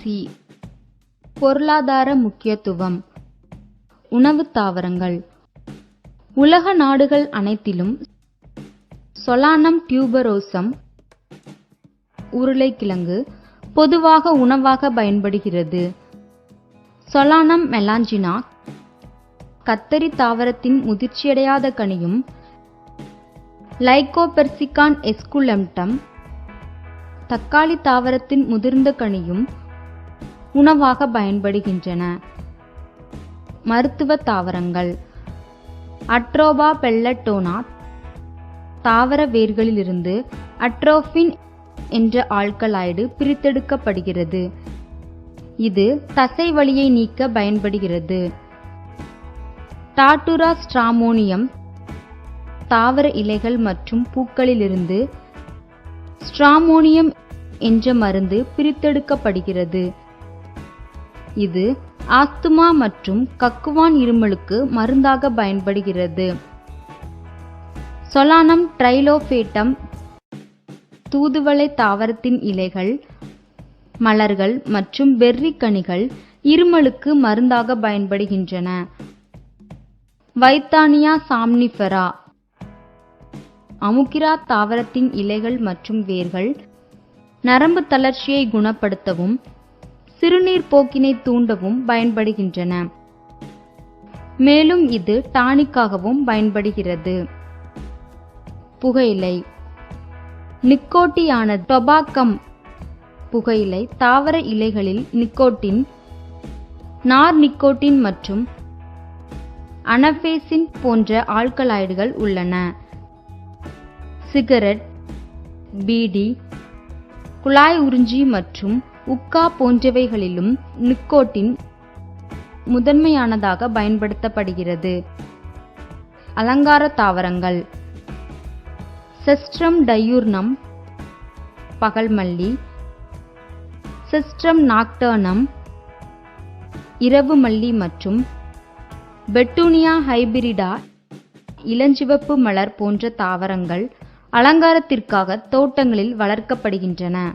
C பொருளாதார முக்கியத்துவம். உணவுத் தாவரங்கள். உலக நாடுகள் அனைத்திலும் சொலானம் டியூபரோசம் உருளைக்கிழங்கு பொதுவாக உணவாக பயன்படுகிறது. சொலானம் மெலாஞ்சினா கத்தரி தாவரத்தின் முதிர்ச்சியடையாத கனியும் லைகோபெர்சிகான் எஸ்குலெம்டம் தக்காளி தாவரத்தின் முதிர்ந்த கனியும் உணவாக பயன்படுகின்றன. மருத்துவ தாவரங்கள். அட்ரோபா பெல்லட்டோனா தாவர வேர்களிலிருந்து அட்ரோஃபின் என்ற ஆல்கலாய்டு பிரித்தெடுக்கப்படுகிறது. இது தசை வலியை நீக்க பயன்படுகிறது. டாட்டுரா ஸ்ட்ராமோனியம் தாவர இலைகள் மற்றும் பூக்களிலிருந்து ஸ்ட்ராமோனியம் என்ற மருந்து பிரித்தெடுக்கப்படுகிறது. இது ஆஸ்துமா மற்றும் கக்குவான் இருமலுக்கு மருந்தாக பயன்படுகிறது. சொலானம் ட்ரைலோபேட்டம் தூதுவளை தாவரத்தின் இலைகள் மலர்கள் மற்றும் பெர்ரி கனிகள் இருமலுக்கு மருந்தாக பயன்படுகின்றன. வைத்தானியா சாம்னிஃபெரா அமுக்கிரா தாவரத்தின் இலைகள் மற்றும் வேர்கள் நரம்பு தளர்ச்சியை குணப்படுத்தவும் சிறுநீர் போக்கினை தூண்டவும் பயன்படுகின்றன. மேலும் இது டானிக்காகவும் பயன்படுகிறது. புகையிலை. நிக்கோட்டியான டொபாக்கம் புகையிலை தாவர இலைகளில் நிக்கோட்டின் நார் நிக்கோட்டின் மற்றும் அனபேசின் போன்ற ஆல்கலாய்டுகள் உள்ளன. சிகரெட் பீடி குழாய் உறிஞ்சி மற்றும் உக்கா போன்றவைகளிலும் நிக்கோட்டின் முதன்மையானதாக பயன்படுத்தப்படுகிறது. அலங்கார தாவரங்கள். செஸ்ட்ரம் டயூர்னம் பகல்மல்லி. செஸ்ட்ரம் நாக்டர்னம் இரவு மல்லி மற்றும் பெட்டூனியா ஹைபிரிடா இளஞ்சிவப்பு மலர் போன்ற தாவரங்கள் அலங்காரத்திற்காக தோட்டங்களில் வளர்க்கப்படுகின்றன.